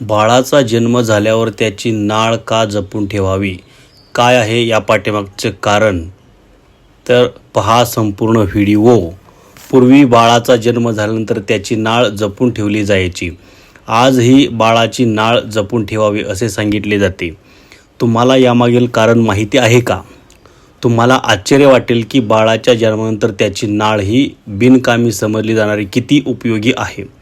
बाळाचा जन्म झाल्यावर त्याची नाळ का जपून ठेवावी? काय आहे या पाठीमागचं कारण? तर पहा संपूर्ण व्हिडिओ. पूर्वी बाळाचा जन्म झाल्यानंतर त्याची नाळ जपून ठेवली जायची. आजही बाळाची नाळ जपून ठेवावी असे सांगितले जाते. तुम्हाला यामागील कारण माहिती आहे का? तुम्हाला आश्चर्य वाटेल की बाळाच्या जन्मानंतर त्याची नाळ ही बिनकामी समजली जाणारी किती उपयोगी आहे.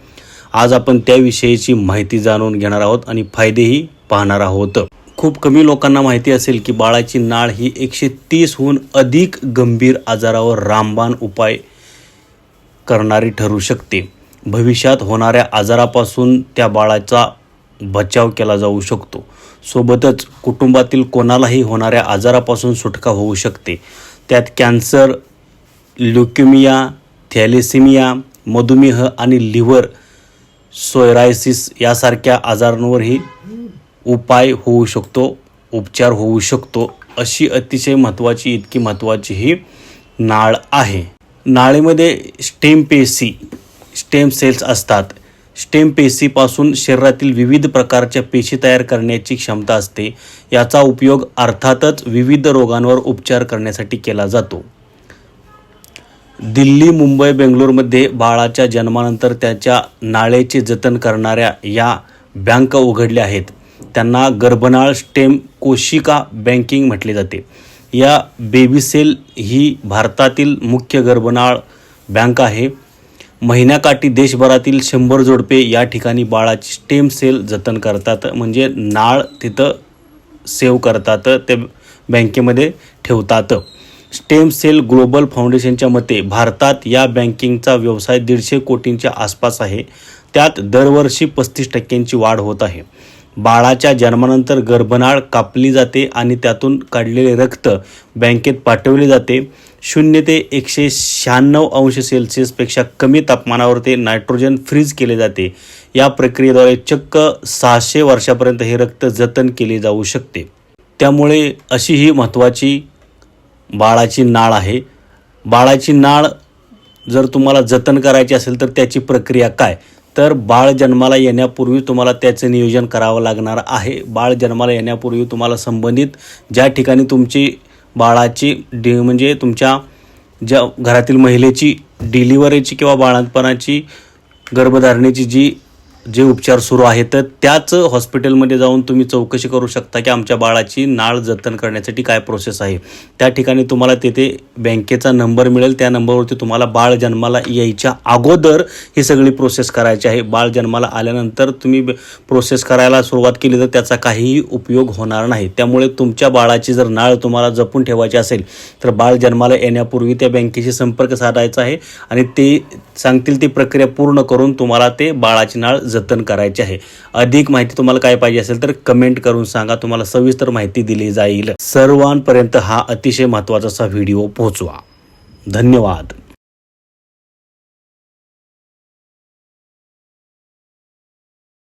आज आपण त्याविषयीची माहिती जाणून घेणार आहोत आणि फायदेही पाहणार आहोत. खूप कमी लोकांना माहिती असेल की बाळाची नाळ ही एकशे तीसहून अधिक गंभीर आजारावर रामबाण उपाय करणारी ठरू शकते. भविष्यात होणाऱ्या आजारापासून त्या बाळाचा बचाव केला जाऊ शकतो. सोबतच कुटुंबातील कोणालाही होणाऱ्या आजारापासून सुटका होऊ शकते. त्यात कॅन्सर ल्युकेमिया थॅलेसिमिया मधुमेह आणि लिव्हर सोयरायसिस यासारख्या आजारांवरही उपाय होऊ शकतो उपचार होऊ शकतो अशी अतिशय महत्त्वाची इतकी महत्त्वाची ही नाळ आहे. नाळेमध्ये स्टेम पेशी स्टेम सेल्स असतात. स्टेम पेशीपासून शरीरातील विविध प्रकारच्या पेशी तयार करण्याची क्षमता असते. याचा उपयोग अर्थातच विविध रोगांवर उपचार करण्यासाठी केला जातो. दिल्ली मुंबई बेंगलोरमध्ये बाळाच्या जन्मानंतर त्याच्या नाळेचे जतन करणाऱ्या या बँक उघडल्या आहेत. त्यांना गर्भनाळ स्टेम कोशिका बँकिंग म्हटले जाते. या बेबी सेल ही भारतातील मुख्य गर्भनाळ बँक आहे. महिन्याकाठी देशभरातील शंभर जोडपे या ठिकाणी बाळाची स्टेम सेल जतन करतात म्हणजे नाळ तिथं सेव्ह करतात ते बँकेमध्ये ठेवतात. स्टेम सेल ग्लोबल फाउंडेशनच्या मते भारतात या बँकिंगचा व्यवसाय दीडशे कोटींच्या आसपास आहे. त्यात दरवर्षी पस्तीस टक्क्यांची वाढ होत आहे. बाळाच्या जन्मानंतर गर्भनाळ कापली जाते आणि त्यातून काढलेले रक्त बँकेत पाठवले जाते. शून्य ते एकशे शहाण्णव अंश सेल्सिअसपेक्षा कमी तापमानावर ते नायट्रोजन फ्रीज केले जाते. या प्रक्रियेद्वारे चक्क सहाशे वर्षापर्यंत हे रक्त जतन केले जाऊ शकते. त्यामुळे अशी ही महत्त्वाची बाळाची नाळ आहे. बाळाची नाळ जर तुम्हाला जतन करायची असेल तर त्याची प्रक्रिया काय? तर बाळ जन्माला येण्यापूर्वी तुम्हाला त्याचं नियोजन करावं लागणार आहे. बाळ जन्माला येण्यापूर्वी तुम्हाला संबंधित ज्या ठिकाणी तुमची बाळाची डि म्हणजे तुमच्या ज्या घरातील महिलेची डिलिव्हरीची किंवा बाळंतपणाची गर्भधारणेची जी जे उपचार सुरू आहेत तर त्याच हॉस्पिटलमध्ये जाऊन तुम्ही चौकशी करू शकता की आमच्या बाळाची नाळ जतन करण्यासाठी काय प्रोसेस आहे. त्या ठिकाणी तुम्हाला तेथे बँकेचा नंबर मिळेल. त्या नंबरवरती तुम्हाला बाळ जन्माला यायच्या अगोदर ही सगळी प्रोसेस करायची आहे. बाळ जन्माला आल्यानंतर तुम्ही प्रोसेस करायला सुरुवात केली तर त्याचा काहीही उपयोग होणार नाही. त्यामुळे तुमच्या बाळाची जर नाळ तुम्हाला जपून ठेवायची असेल तर बाळ जन्माला येण्यापूर्वी त्या बँकेशी संपर्क साधायचा आहे आणि ते सांगतील ती प्रक्रिया पूर्ण करून तुम्हाला ते बाळाची नाळ जतन करायचे आहे. अधिक माहिती तुम्हाला काय पाहिजे असेल तर कमेंट करून सांगा. तुम्हाला सविस्तर माहिती दिली जाईल. सर्वांपर्यंत हा अतिशय महत्त्वाचा असा व्हिडिओ पोहोचवा. धन्यवाद.